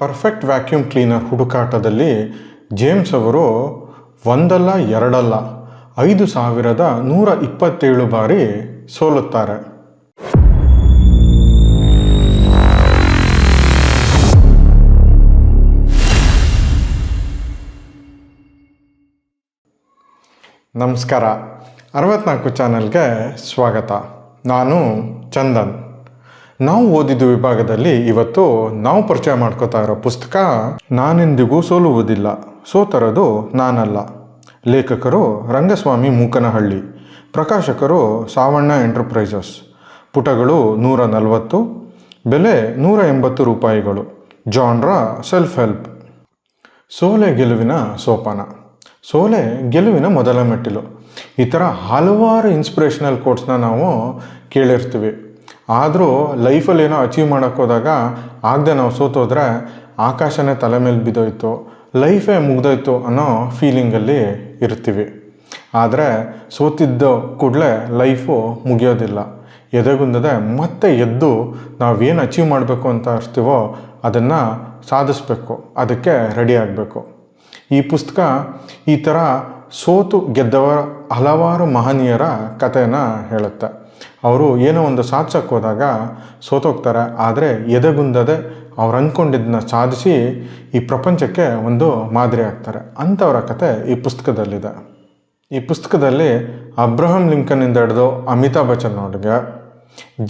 Perfect vacuum cleaner ಹುಡುಕಾಟದಲ್ಲಿ James ಅವರು ಒಂದಲ್ಲ, ಎರಡಲ್ಲ, ಐದು ಸಾವಿರದ ನೂರ ಇಪ್ಪತ್ತೇಳು ಬಾರಿ ಸೋಲುತ್ತಾರೆ. ನಮಸ್ಕಾರ. ಅರವತ್ನಾಲ್ಕು ಚಾನಲ್ಗೆ ಸ್ವಾಗತ. ನಾನು ಚಂದನ್. ನಾವು ಓದಿದ ವಿಭಾಗದಲ್ಲಿ ಇವತ್ತು ನಾವು ಪರಿಚಯ ಮಾಡ್ಕೋತಾ ಇರೋ ಪುಸ್ತಕ, ನಾನೆಂದಿಗೂ ಸೋಲುವುದಿಲ್ಲ, ಸೋತರದು ನಾನಲ್ಲ. ಲೇಖಕರು ರಂಗಸ್ವಾಮಿ ಮೂಕನಹಳ್ಳಿ, ಪ್ರಕಾಶಕರು ಸಾವಣ್ಣ ಎಂಟರ್ಪ್ರೈಸಸ್. ಪುಟಗಳು ನೂರ ನಲವತ್ತು, ಬೆಲೆ ನೂರ ಎಂಬತ್ತು ರೂಪಾಯಿಗಳು. ಜಾನ್ರ ಸೆಲ್ಫ್ ಹೆಲ್ಪ್ ಸೋಲೆ ಗೆಲುವಿನ ಸೋಪಾನ. ಸೋಲೆ ಗೆಲುವಿನ ಮೊದಲ ಮೆಟ್ಟಿಲು. ಈ ಥರ ಹಲವಾರು ಇನ್ಸ್ಪಿರೇಷನಲ್ ಕೋಟ್ಸ್ನ ನಾವು ಕೇಳಿರ್ತೀವಿ. ಆದರೂ ಲೈಫಲ್ಲಿ ಏನೋ ಅಚೀವ್ ಮಾಡೋಕ್ಕೆ ಹೋದಾಗ ಆಗದೆ ನಾವು ಸೋತೋದ್ರೆ ಆಕಾಶನೇ ತಲೆ ಮೇಲೆ ಬಿದ್ದೋಯ್ತು ಲೈಫೇ ಮುಗ್ದೋಯ್ತು ಅನ್ನೋ ಫೀಲಿಂಗಲ್ಲಿ ಇರ್ತೀವಿ. ಆದರೆ ಸೋತಿದ್ದ ಕೂಡಲೇ ಲೈಫು ಮುಗಿಯೋದಿಲ್ಲ. ಎದೆಗುಂದದೆ ಮತ್ತೆ ಎದ್ದು ನಾವೇನು ಅಚೀವ್ ಮಾಡಬೇಕು ಅಂತ ಅರ್ಸ್ತೀವೋ ಅದನ್ನು ಸಾಧಿಸ್ಬೇಕು, ಅದಕ್ಕೆ ರೆಡಿ ಆಗಬೇಕು. ಈ ಪುಸ್ತಕ ಈ ಥರ ಸೋತು ಗೆದ್ದವರ ಹಲವಾರು ಮಹನೀಯರ ಕಥೆಯನ್ನು ಹೇಳುತ್ತೆ. ಅವರು ಏನೋ ಒಂದು ಸಾಧಿಸೋಕ್ಕೆ ಹೋದಾಗ ಸೋತೋಗ್ತಾರೆ. ಆದರೆ ಎದೆಗುಂದದೆ ಅವ್ರು ಅಂದ್ಕೊಂಡಿದ್ದನ್ನ ಸಾಧಿಸಿ ಈ ಪ್ರಪಂಚಕ್ಕೆ ಒಂದು ಮಾದರಿ ಆಗ್ತಾರೆ. ಅಂಥವರ ಕತೆ ಈ ಪುಸ್ತಕದಲ್ಲಿದೆ. ಈ ಪುಸ್ತಕದಲ್ಲಿ ಅಬ್ರಹಂ ಲಿಂಕನ್ನಿಂದ ಹಿಡಿದು ಅಮಿತಾಬ್ ಬಚ್ಚನ್ ಅವ್ರಿಗೆ,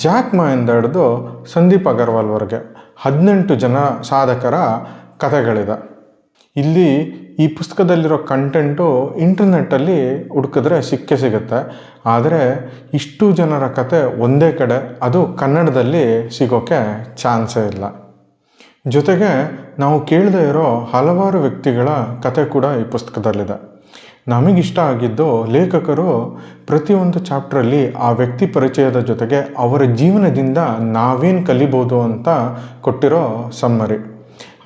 ಜಾಕ್ ಮಾ ಇಂದ ಹಿಡಿದು ಸಂದೀಪ್ ಅಗರ್ವಾಲ್ವರೆಗೆ ಹದಿನೆಂಟು ಜನ ಸಾಧಕರ ಕಥೆಗಳಿದೆ. ಇಲ್ಲಿ ಈ ಪುಸ್ತಕದಲ್ಲಿರೋ ಕಂಟೆಂಟು ಇಂಟರ್ನೆಟ್ಟಲ್ಲಿ ಹುಡುಕಿದ್ರೆ ಸಿಕ್ಕೇ ಸಿಗುತ್ತೆ. ಆದರೆ ಇಷ್ಟು ಜನರ ಕತೆ ಒಂದೇ ಕಡೆ, ಅದು ಕನ್ನಡದಲ್ಲಿ ಸಿಗೋಕ್ಕೆ ಚಾನ್ಸೇ ಇಲ್ಲ. ಜೊತೆಗೆ ನಾವು ಕೇಳದೇ ಇರೋ ಹಲವಾರು ವ್ಯಕ್ತಿಗಳ ಕತೆ ಕೂಡ ಈ ಪುಸ್ತಕದಲ್ಲಿದೆ. ನಮಗಿಷ್ಟ ಆಗಿದ್ದು ಲೇಖಕರು ಪ್ರತಿಯೊಂದು ಚಾಪ್ಟ್ರಲ್ಲಿ ಆ ವ್ಯಕ್ತಿ ಪರಿಚಯದ ಜೊತೆಗೆ ಅವರ ಜೀವನದಿಂದ ನಾವೇನು ಕಲಿಬೋದು ಅಂತ ಕೊಟ್ಟಿರೋ ಸಮ್ಮರಿ.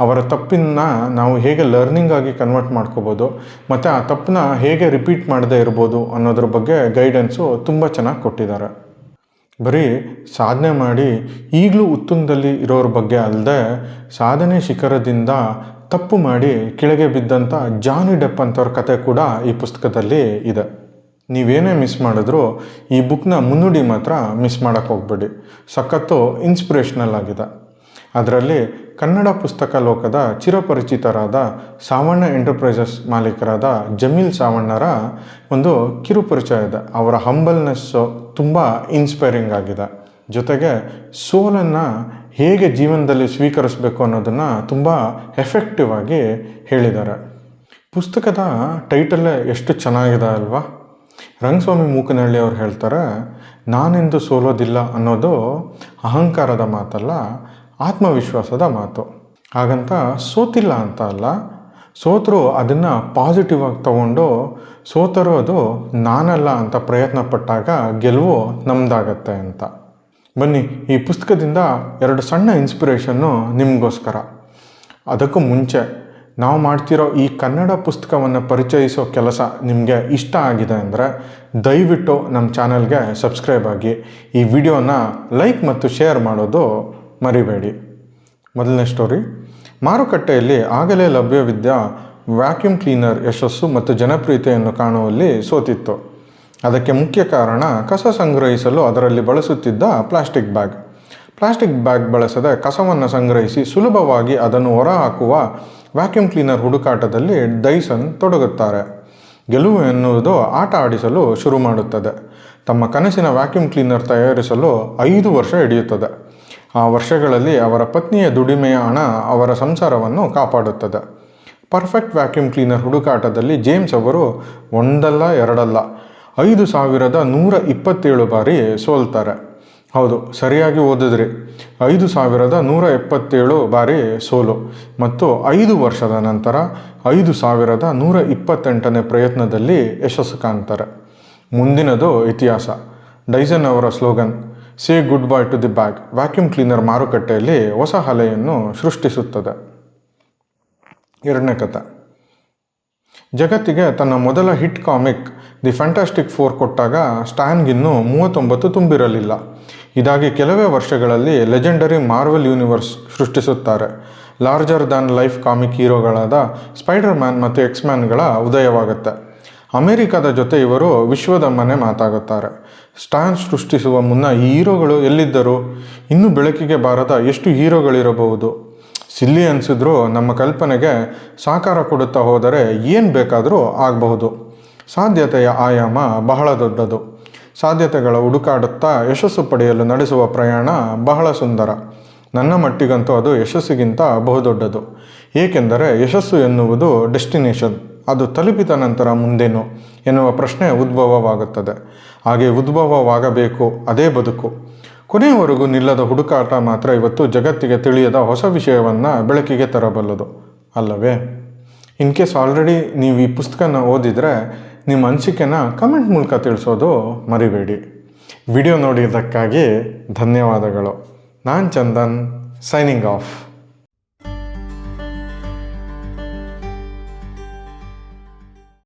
ಅವರ ತಪ್ಪಿನ ನಾವು ಹೇಗೆ ಲರ್ನಿಂಗ್ ಆಗಿ ಕನ್ವರ್ಟ್ ಮಾಡ್ಕೋಬೋದು, ಮತ್ತು ಆ ತಪ್ಪನ್ನ ಹೇಗೆ ರಿಪೀಟ್ ಮಾಡದೇ ಇರ್ಬೋದು ಅನ್ನೋದ್ರ ಬಗ್ಗೆ ಗೈಡೆನ್ಸು ತುಂಬ ಚೆನ್ನಾಗಿ ಕೊಟ್ಟಿದ್ದಾರೆ. ಬರೀ ಸಾಧನೆ ಮಾಡಿ ಈಗಲೂ ಉತ್ತುಂಗದಲ್ಲಿ ಇರೋರ ಬಗ್ಗೆ ಅಲ್ಲದೆ ಸಾಧನೆ ಶಿಖರದಿಂದ ತಪ್ಪು ಮಾಡಿ ಕೆಳಗೆ ಬಿದ್ದಂಥ ಜಾನಿ ಡೆಪ್ ಅಂತವ್ರ ಕತೆ ಕೂಡ ಈ ಪುಸ್ತಕದಲ್ಲಿ ಇದೆ. ನೀವೇನೇ ಮಿಸ್ ಮಾಡಿದ್ರೂ ಈ ಬುಕ್ನ ಮುನ್ನುಡಿ ಮಾತ್ರ ಮಿಸ್ ಮಾಡೋಕ್ಕೆ ಹೋಗ್ಬೇಡಿ. ಸಖತ್ತು ಇನ್ಸ್ಪಿರೇಷ್ನಲ್ ಆಗಿದೆ. ಅದರಲ್ಲಿ ಕನ್ನಡ ಪುಸ್ತಕ ಲೋಕದ ಚಿರಪರಿಚಿತರಾದ ಸಾವಣ್ಣ ಎಂಟರ್ಪ್ರೈಸಸ್ ಮಾಲೀಕರಾದ ಜಮೀಲ್ ಸಾವಣ್ಣರ ಒಂದು ಕಿರುಪರಿಚಯ ಇದೆ. ಅವರ ಹಂಬಲ್ನೆಸ್ಸು ತುಂಬ ಇನ್ಸ್ಪೈರಿಂಗ್ ಆಗಿದೆ. ಜೊತೆಗೆ ಸೋಲನ್ನು ಹೇಗೆ ಜೀವನದಲ್ಲಿ ಸ್ವೀಕರಿಸಬೇಕು ಅನ್ನೋದನ್ನು ತುಂಬ ಎಫೆಕ್ಟಿವ್ ಆಗಿ ಹೇಳಿದ್ದಾರೆ. ಪುಸ್ತಕದ ಟೈಟಲ್ಲೇ ಎಷ್ಟು ಚೆನ್ನಾಗಿದೆ ಅಲ್ವಾ? ರಂಗಸ್ವಾಮಿ ಮೂಕನಹಳ್ಳಿ ಅವ್ರು ಹೇಳ್ತಾರೆ, ನಾನೆಂದು ಸೋಲೋದಿಲ್ಲ ಅನ್ನೋದು ಅಹಂಕಾರದ ಮಾತಲ್ಲ ಆತ್ಮವಿಶ್ವಾಸದ ಮಾತು. ಹಾಗಂತ ಸೋತಿಲ್ಲ ಅಂತ ಅಲ್ಲ, ಸೋತರು ಅದನ್ನು ಪಾಸಿಟಿವ್ ಆಗಿ ತಗೊಂಡು ಸೋತರು ಅದು ನಾನಲ್ಲ ಅಂತ ಪ್ರಯತ್ನ ಪಟ್ಟಾಗ ಗೆಲುವು ನಮ್ಮದಾಗತ್ತೆ ಅಂತ. ಬನ್ನಿ, ಈ ಪುಸ್ತಕದಿಂದ ಎರಡು ಸಣ್ಣ ಇನ್ಸ್ಪಿರೇಷನ್ನು ನಿಮಗೋಸ್ಕರ. ಅದಕ್ಕೂ ಮುಂಚೆ, ನಾವು ಮಾಡ್ತಿರೋ ಈ ಕನ್ನಡ ಪುಸ್ತಕವನ್ನು ಪರಿಚಯಿಸೋ ಕೆಲಸ ನಿಮಗೆ ಇಷ್ಟ ಆಗಿದೆ ಅಂದರೆ ದಯವಿಟ್ಟು ನಮ್ಮ ಚಾನಲ್ಗೆ ಸಬ್ಸ್ಕ್ರೈಬ್ ಆಗಿ. ಈ ವಿಡಿಯೋನ ಲೈಕ್ ಮತ್ತು ಶೇರ್ ಮಾಡೋದು ಮರಿಬೇಡಿ. ಮೊದಲನೇ ಸ್ಟೋರಿ ಮಾರುಕಟ್ಟೆಯಲ್ಲಿ ಆಗಲೇ ಲಭ್ಯವಿದ್ದ ವ್ಯಾಕ್ಯೂಮ್ ಕ್ಲೀನರ್ ಯಶಸ್ಸು ಮತ್ತು ಜನಪ್ರಿಯತೆಯನ್ನು ಕಾಣುವಲ್ಲಿ ಸೋತಿತ್ತು. ಅದಕ್ಕೆ ಮುಖ್ಯ ಕಾರಣ ಕಸ ಸಂಗ್ರಹಿಸಲು ಅದರಲ್ಲಿ ಬಳಸುತ್ತಿದ್ದ ಪ್ಲಾಸ್ಟಿಕ್ ಬ್ಯಾಗ್ ಪ್ಲಾಸ್ಟಿಕ್ ಬ್ಯಾಗ್ ಬಳಸದ ಕಸವನ್ನು ಸಂಗ್ರಹಿಸಿ ಸುಲಭವಾಗಿ ಅದನ್ನು ಹೊರಹಾಕುವ ವ್ಯಾಕ್ಯೂಮ್ ಕ್ಲೀನರ್ ಹುಡುಕಾಟದಲ್ಲಿ ಡೈಸನ್ ತೊಡಗುತ್ತಾರೆ. ಗೆಲುವು ಎನ್ನುವುದು ಆಟ ಆಡಿಸಲು ಶುರು ಮಾಡುತ್ತದೆ. ತಮ್ಮ ಕನಸಿನ ವ್ಯಾಕ್ಯೂಮ್ ಕ್ಲೀನರ್ ತಯಾರಿಸಲು ಐದು ವರ್ಷ ಹಿಡಿಯುತ್ತದೆ. ಆ ವರ್ಷಗಳಲ್ಲಿ ಅವರ ಪತ್ನಿಯ ದುಡಿಮೆಯ ಹಣ ಅವರ ಸಂಸಾರವನ್ನು ಕಾಪಾಡುತ್ತದೆ. ಪರ್ಫೆಕ್ಟ್ ವ್ಯಾಕ್ಯೂಮ್ ಕ್ಲೀನರ್ ಹುಡುಕಾಟದಲ್ಲಿ ಜೇಮ್ಸ್ ಅವರು ಒಂದಲ್ಲ, ಎರಡಲ್ಲ, ಐದು ಸಾವಿರದ ನೂರ ಇಪ್ಪತ್ತೇಳು ಬಾರಿ ಸೋಲ್ತಾರೆ. ಹೌದು, ಸರಿಯಾಗಿ ಓದಿದ್ರಿ. ಐದು ಸಾವಿರದ ನೂರ ಎಪ್ಪತ್ತೇಳು ಬಾರಿ ಸೋಲು ಮತ್ತು ಐದು ವರ್ಷದ ನಂತರ ಐದು ಸಾವಿರದ ನೂರ ಇಪ್ಪತ್ತೆಂಟನೇ ಪ್ರಯತ್ನದಲ್ಲಿ ಯಶಸ್ಸು ಕಾಣ್ತಾರೆ. ಮುಂದಿನದು ಇತಿಹಾಸ. ಡೈಸನ್ ಅವರ slogan say goodbye to the bag vacuum cleaner ಮಾರುಕಟ್ಟೆಯಲ್ಲಿ ಹೊಸ ಅಲೆಯನ್ನು ಸೃಷ್ಟಿಸುತ್ತದೆ. ಎರಡನೇ ಕಥೆ. ಜಗತ್ತಿಗೆ ತನ್ನ ಮೊದಲ hit comic the Fantastic Four ಕೊಟ್ಟಾಗ ಸ್ಟ್ಯಾನ್ಗಿನ್ನೂ ಮೂವತ್ತೊಂಬತ್ತು ತುಂಬಿರಲಿಲ್ಲ. ಇದಾಗಿ ಕೆಲವೇ ವರ್ಷಗಳಲ್ಲಿ ಲೆಜೆಂಡರಿ ಮಾರ್ವೆಲ್ ಯೂನಿವರ್ಸ್ ಸೃಷ್ಟಿಸುತ್ತಾರೆ. ಲಾರ್ಜರ್ ದ್ಯಾನ್ ಲೈಫ್ ಕಾಮಿಕ್ ಹೀರೋಗಳಾದ ಸ್ಪೈಡರ್ ಮ್ಯಾನ್ ಮತ್ತು ಎಕ್ಸ್ಮ್ಯಾನ್ಗಳ ಉದಯವಾಗುತ್ತೆ. ಅಮೆರಿಕದ ಜೊತೆ ಇವರು ವಿಶ್ವದ ಮನೆ ಮಾತಾಗುತ್ತಾರೆ. ಸ್ಟಾನ್ ಸೃಷ್ಟಿಸುವ ಮುನ್ನ ಈ ಹೀರೋಗಳು ಎಲ್ಲಿದ್ದರು? ಇನ್ನೂ ಬೆಳಕಿಗೆ ಬಾರದ ಎಷ್ಟು ಹೀರೋಗಳಿರಬಹುದು? ಸಿಲ್ಲಿ ಅನಿಸಿದ್ರು ನಮ್ಮ ಕಲ್ಪನೆಗೆ ಸಾಕಾರ ಕೊಡುತ್ತಾ ಹೋದರೆ ಏನು ಬೇಕಾದರೂ ಆಗಬಹುದು. ಸಾಧ್ಯತೆಯ ಆಯಾಮ ಬಹಳ ದೊಡ್ಡದು. ಸಾಧ್ಯತೆಗಳ ಹುಡುಕಾಡುತ್ತಾ ಯಶಸ್ಸು ಪಡೆಯಲು ನಡೆಸುವ ಪ್ರಯಾಣ ಬಹಳ ಸುಂದರ. ನನ್ನ ಮಟ್ಟಿಗಂತೂ ಅದು ಯಶಸ್ಸಿಗಿಂತ ಬಹುದೊಡ್ಡದು. ಏಕೆಂದರೆ ಯಶಸ್ಸು ಎನ್ನುವುದು ಡೆಸ್ಟಿನೇಷನ್. ಅದು ತಲುಪಿದ ನಂತರ ಮುಂದೇನು ಎನ್ನುವ ಪ್ರಶ್ನೆ ಉದ್ಭವವಾಗುತ್ತದೆ. ಹಾಗೆ ಉದ್ಭವವಾಗಬೇಕು, ಅದೇ ಬದುಕು. ಕೊನೆಯವರೆಗೂ ನಿಲ್ಲದ ಹುಡುಕಾಟ ಮಾತ್ರ ಇವತ್ತು ಜಗತ್ತಿಗೆ ತಿಳಿಯದ ಹೊಸ ವಿಷಯವನ್ನು ಬೆಳಕಿಗೆ ತರಬಲ್ಲದು, ಅಲ್ಲವೇ? ಇನ್ ಕೇಸ್ ಆಲ್ರೆಡಿ ನೀವು ಈ ಪುಸ್ತಕನ ಓದಿದರೆ ನಿಮ್ಮ ಅನಿಸಿಕೆನ ಕಮೆಂಟ್ ಮೂಲಕ ತಿಳಿಸೋದು ಮರಿಬೇಡಿ. ವಿಡಿಯೋ ನೋಡಿದ್ದಕ್ಕಾಗಿ ಧನ್ಯವಾದಗಳು. ನಾನು ಚಂದನ್ ಸೈನಿಂಗ್ ಆಫ್